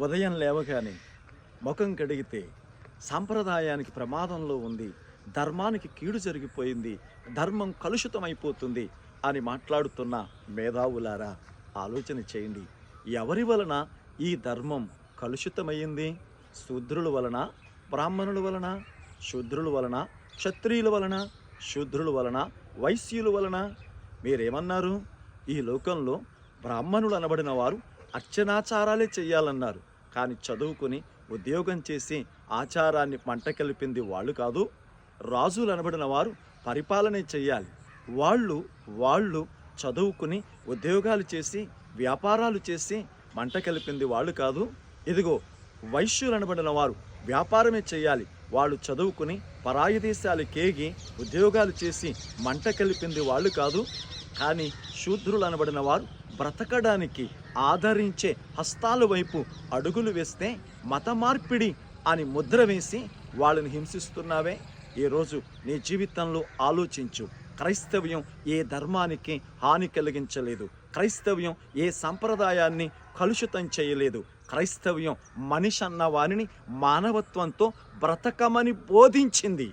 ఉదయం లేవగానే ముఖం కడిగితే సాంప్రదాయానికి ప్రమాదంలో ఉంది ధర్మానికి కీడు జరిగిపోయింది ధర్మం కలుషితమైపోతుంది అని మాట్లాడుతున్న మేధావులారా ఆలోచన చేయండి. ఎవరి వలన ఈ ధర్మం కలుషితమైంది శూద్రుల వలన బ్రాహ్మణుల వలన శూద్రుల వలన క్షత్రియుల వలన శూద్రుల వలన వైశ్యుల వలన? మీరేమన్నారు? ఈ లోకంలో బ్రాహ్మణులు అనబడిన వారు అర్చనాచారాలే చేయాలన్నారు కానీ చదువుకుని ఉద్యోగం చేసి ఆచారాన్ని మంట కలిపింది వాళ్ళు కాదు. రాజులు అనబడిన వారు పరిపాలన చెయ్యాలి. వాళ్ళు వాళ్ళు చదువుకుని ఉద్యోగాలు చేసి వ్యాపారాలు చేసి మంట కలిపింది వాళ్ళు కాదు. ఇదిగో వైశ్యులు అనబడిన వారు వ్యాపారమే చేయాలి వాళ్ళు చదువుకుని పరాయి దేశాలు కేగి ఉద్యోగాలు చేసి మంట కలిపింది వాళ్ళు కాదు. కానీ శూద్రులు అనబడిన వారు బ్రతకడానికి ఆదరించే హస్తాల వైపు అడుగులు వేస్తే మత మార్పిడి అని ముద్ర వేసి వాళ్ళని హింసిస్తున్నావే? ఈరోజు నీ జీవితంలో ఆలోచించు. క్రైస్తవ్యం ఏ ధర్మానికి హాని కలిగించలేదు. క్రైస్తవ్యం ఏ సంప్రదాయాన్ని కలుషితం చేయలేదు. క్రైస్తవ్యం మనిషి అన్న వారిని మానవత్వంతో బ్రతకమని బోధించింది.